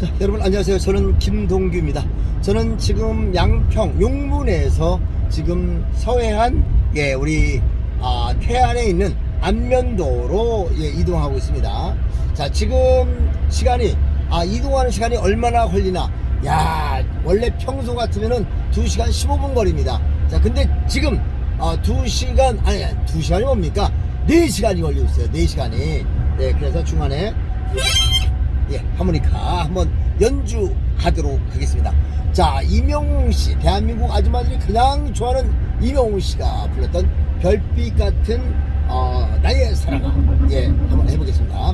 자, 여러분 안녕하세요. 저는 김동규입니다. 저는 지금 양평 용문에서 지금 서해안 예 우리 아, 태안에 있는 안면도로 예, 이동하고 있습니다. 자 지금 시간이 아 이동하는 시간이 얼마나 걸리나? 야 원래 평소 같으면은 2시간 15분 거리입니다. 자 근데 지금 아 2시간 아니 2시간이 뭡니까? 4시간이 걸리고 있어요. 4시간이. 네 그래서 중간에 예, 하모니카 한번 연주하도록 하겠습니다. 자, 이명웅 씨, 대한민국 아줌마들이 그냥 좋아하는 이명웅 씨가 불렀던 별빛 같은 어, 나의 사랑아. 예, 한번 해보겠습니다.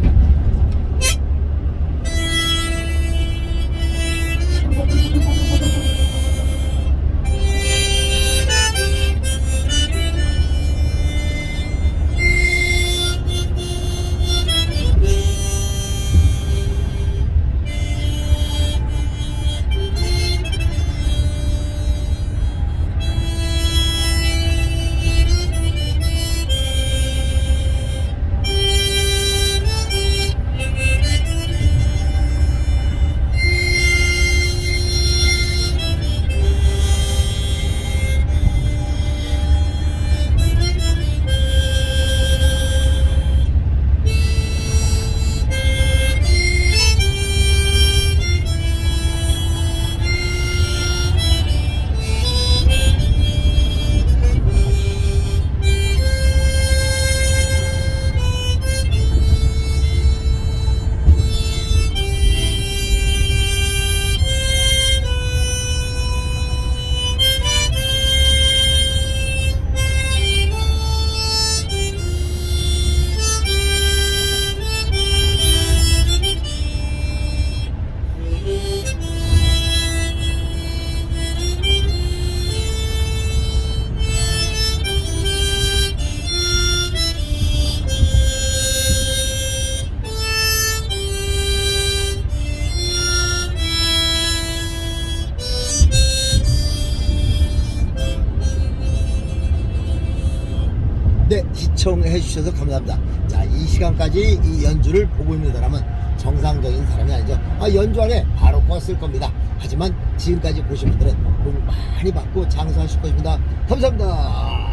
시청해 주셔서 감사합니다. 자, 이 시간까지 이 연주를 보고 있는 사람은 정상적인 사람이 아니죠. 아, 연주 안에 바로 껐을 겁니다. 하지만 지금까지 보신 분들은 복 많이 받고 장수하실 것입니다. 감사합니다.